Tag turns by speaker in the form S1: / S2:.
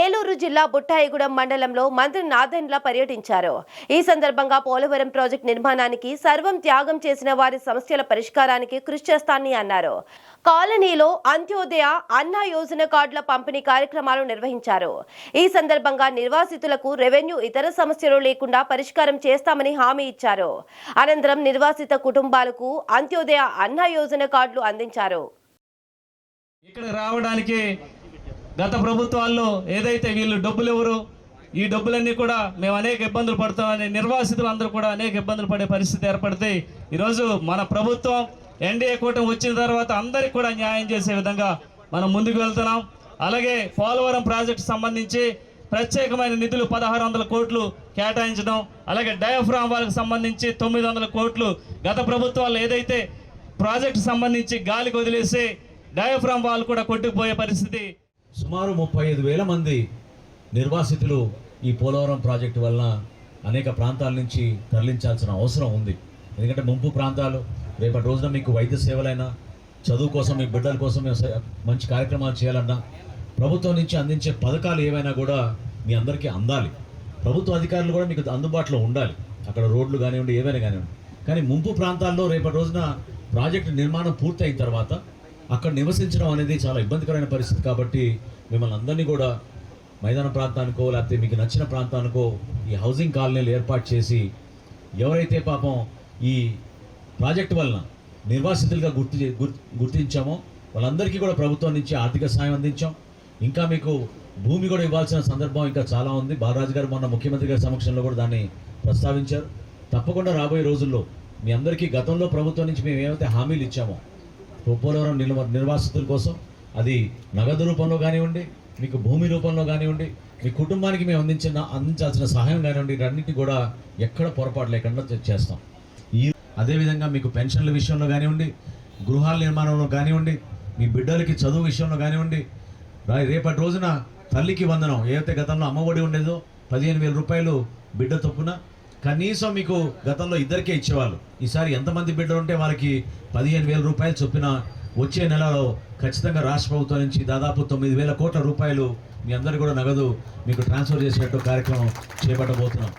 S1: ఏలూరు జిల్లా బుట్టాయిగూడెం మండలంలో మంత్రి నాదెండ్ల పర్యటించారు. ఈ సందర్భంగా పోలవరం ప్రాజెక్టు నిర్మాణానికి సర్వం త్యాగం చేసిన వారి సమస్యల పరిష్కారానికి కృషి చేస్తానని అన్నారు. కాలనీలో అంత్యోదయ అన్న యోజన కార్డుల పంపిణీ కార్యక్రమాలు నిర్వహించారు. ఈ సందర్భంగా నిర్వాసితులకు రెవెన్యూ ఇతర సమస్యలు లేకుండా పరిష్కారం చేస్తామని హామీ ఇచ్చారు. అనంతరం నిర్వాసిత కుటుంబాలకు అంత్యోదయ అన్న యోజన కార్డులు అందించారు.
S2: ఇక్కడ రావడానికి గత ప్రభుత్వాల్లో ఏదైతే వీళ్ళు డబ్బులు ఎవరు ఈ డబ్బులన్నీ కూడా మేము అనేక ఇబ్బందులు పడతామని నిర్వాసితులు అందరూ కూడా అనేక ఇబ్బందులు పడే పరిస్థితి ఏర్పడితే ఈరోజు మన ప్రభుత్వం ఎన్డీఏ కూటమి వచ్చిన తర్వాత అందరికి కూడా న్యాయం చేసే విధంగా మనం ముందుకు వెళ్తున్నాం. అలాగే పోలవరం ప్రాజెక్టు సంబంధించి ప్రత్యేకమైన నిధులు పదహారు వందల కోట్లు కేటాయించడం అలాగే డయాఫ్రామ్ వాళ్ళకి సంబంధించి తొమ్మిది వందల కోట్లు గత ప్రభుత్వాలు ఏదైతే ప్రాజెక్టు సంబంధించి గాలికి వదిలేసి డయాఫ్రామ్ వాళ్ళు కూడా కొట్టుకుపోయే పరిస్థితి
S3: సుమారు ముప్పై ఐదు వేల మంది నిర్వాసితులు ఈ పోలవరం ప్రాజెక్టు వలన అనేక ప్రాంతాల నుంచి తరలించాల్సిన అవసరం ఉంది. ఎందుకంటే ముంపు ప్రాంతాలు రేపటి రోజున మీకు వైద్య సేవలైనా చదువు కోసం మీ బిడ్డల కోసం మేము మంచి కార్యక్రమాలు చేయాలన్నా ప్రభుత్వం నుంచి అందించే పథకాలు ఏవైనా కూడా మీ అందరికీ అందాలి. ప్రభుత్వ అధికారులు కూడా మీకు అందుబాటులో ఉండాలి. అక్కడ రోడ్లు కానివ్వండి ఏవైనా కానివ్వండి. కానీ ముంపు ప్రాంతాల్లో రేపటి రోజున ప్రాజెక్టు నిర్మాణం పూర్తయిన తర్వాత అక్కడ నివసించడం అనేది చాలా ఇబ్బందికరమైన పరిస్థితి కాబట్టి మిమ్మల్ని అందరినీ కూడా మైదాన ప్రాంతానికో లేకపోతే మీకు నచ్చిన ప్రాంతానికో ఈ హౌసింగ్ కాలనీలు ఏర్పాటు చేసి ఎవరైతే పాపం ఈ ప్రాజెక్టు వలన నిర్వాసితులుగా గుర్తు గుర్తించామో వాళ్ళందరికీ కూడా ప్రభుత్వం నుంచి ఆర్థిక సాయం అందించాం. ఇంకా మీకు భూమి కూడా ఇవ్వాల్సిన సందర్భం ఇంకా చాలా ఉంది. బాలరాజు గారు మొన్న ముఖ్యమంత్రి గారి సమక్షంలో కూడా దాన్ని ప్రస్తావించారు. తప్పకుండా రాబోయే రోజుల్లో మీ అందరికీ గతంలో ప్రభుత్వం నుంచి మేము ఏమైతే హామీలు ఇచ్చామో పోలవరం నిల్వ నిర్వాసితుల కోసం అది నగదు రూపంలో కానివ్వండి మీకు భూమి రూపంలో కానివ్వండి మీ కుటుంబానికి మేము అందించిన అందించాల్సిన సహాయం కానివ్వండి ఇవన్నిటి కూడా ఎక్కడ పొరపాటు లేకుండా చేస్తాం. ఈ అదేవిధంగా మీకు పెన్షన్ల విషయంలో కానివ్వండి గృహాల నిర్మాణంలో కానివ్వండి మీ బిడ్డలకి చదువు విషయంలో కానివ్వండి రేపటి రోజున తల్లికి వందనం ఏదైతే గతంలో అమ్మఒడి ఉండేదో పదిహేను వేల రూపాయలు బిడ్డ తప్పున కనీసం మీకు గతంలో ఇద్దరికే ఇచ్చేవాళ్ళు. ఈసారి ఎంతమంది బిడ్డలు ఉంటే వాళ్ళకి పదిహేను వేల రూపాయలు చొప్పున వచ్చే నెలలో ఖచ్చితంగా రాష్ట్ర ప్రభుత్వం నుంచి దాదాపు తొమ్మిది వేల కోట్ల రూపాయలు మీ అందరు కూడా నగదు మీకు ట్రాన్స్ఫర్ చేసినట్టు కార్యక్రమం చేపట్టబోతున్నాం.